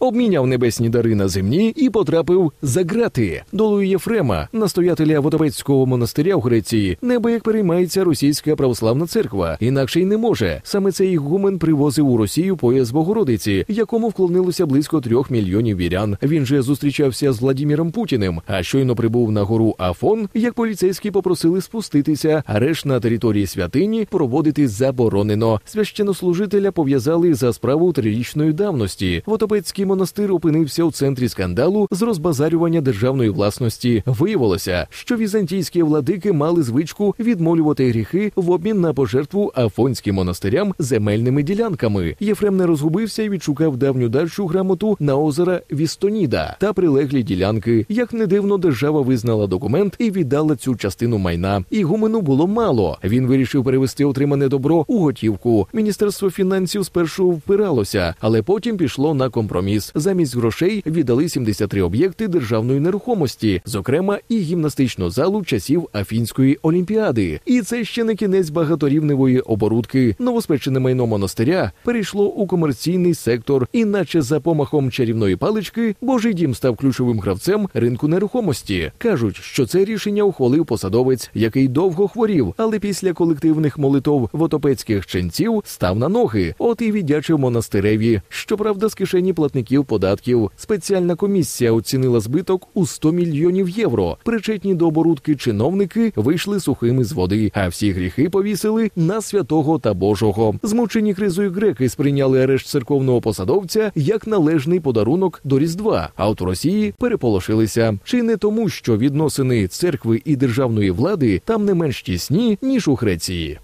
обміняв небесні дари на земні і потрапив за грати. Долою Єфрема, настоятеля Водопецького монастиря в Греції, небо як переймається російська православна церква, інакше й не може. Саме цей гумен привозив у Росію пояс Богородиці, якому вклонилося близько трьох мільйонів вірян. Він же зустрічався з Владіміром Путіним. А щойно прибув на гору Афон, як поліцейські попросили спуститися. Арешт на території святині проводити заборонено. Священнослужителя пов'язали за справу трирічної давності. Водопецький монастир опинився у центрі скандалу з розбазарювання державної власності. Виявилося, що візантійські владики мали звичку відмолювати гріхи в обмін на пожертву афонським монастирям земельними ділянками. Єфрем не розгубився і відшукав давню дальшу грамоту на озера Вістоніда та прилеглі ділянки. Як не дивно, держава визнала документ і віддала цю частину майна. Ігумену було мало. Він вирішив перевести отримане добро у готівку. Міністерство фінансів спершу впиралося, але потім пішло на компроміс. Замість грошей віддали 73 об'єкти державної нерухомості, зокрема і гімнастичну залу часів Афінської олімпіади. І це ще не кінець багаторівневої оборудки. Новоспечене майно монастиря перейшло у комерційний сектор, іначе за помахом чарівної палички Божий дім став ключовим гравцем ринку нерухомості. кажуть, що це рішення ухвалив посадовець, який довго хворів, але після колективних молитов вотопецьких ченців став на ноги. От і віддячив монастиреві. Щоправда, з кишені платників податків спеціальна комісія оцінила збиток у 100 мільйонів євро. Причетні до оборудки чиновники вийшли сухими з води, а всі гріхи повісили на святого та Божого. Змучені кризою греки сприйняли арешт церковного посадовця як належний подарунок до Різдва. А от у Росії переполошилися. Чи не тому, що відносини церкви і державної влади там не менш тісні ніж у Греції?